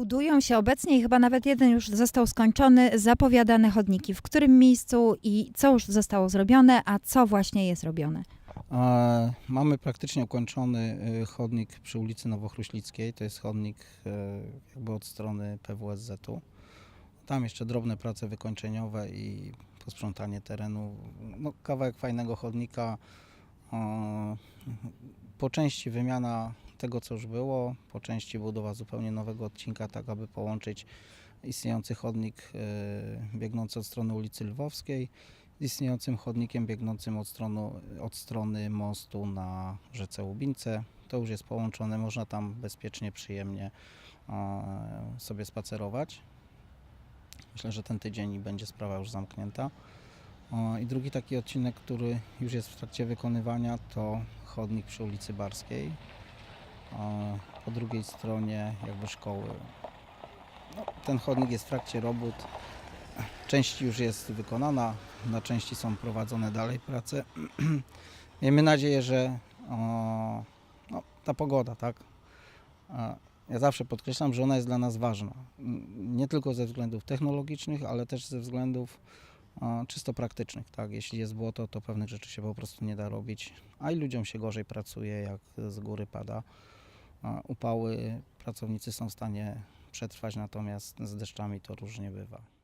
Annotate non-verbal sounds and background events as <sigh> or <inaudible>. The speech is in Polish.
Budują się obecnie i chyba nawet jeden już został skończony, zapowiadane chodniki. W którym miejscu i co już zostało zrobione, a co właśnie jest robione? E, Mamy praktycznie ukończony e, chodnik przy ulicy Nowochruślickiej. To jest chodnik e, jakby od strony PWSZ-u. Tam jeszcze drobne prace wykończeniowe i posprzątanie terenu. No, kawałek fajnego chodnika. E, Po części wymiana tego, co już było, po części budowa zupełnie nowego odcinka, tak aby połączyć istniejący chodnik e, biegnący od strony ulicy Lwowskiej z istniejącym chodnikiem biegnącym od, strony od strony mostu na rzece Łubince. To już jest połączone, można tam bezpiecznie, przyjemnie sobie spacerować. Myślę, że ten tydzień będzie sprawa już zamknięta. I drugi taki odcinek, który już jest w trakcie wykonywania, to chodnik przy ulicy Barskiej. Drugiej stronie jakby szkoły. No, ten chodnik jest w trakcie robót. Część już jest wykonana, na części są prowadzone dalej prace. <clears throat> Miejmy nadzieję, że o, no, ta pogoda, tak? Ja zawsze podkreślam, że ona jest dla nas ważna. Nie tylko ze względów technologicznych, ale też ze względów czysto praktycznych, tak? Jeśli jest błoto, to pewnych rzeczy się po prostu nie da robić, a i ludziom się gorzej pracuje, jak z góry pada. Upały pracownicy są w stanie przetrwać, natomiast z deszczami to różnie bywa.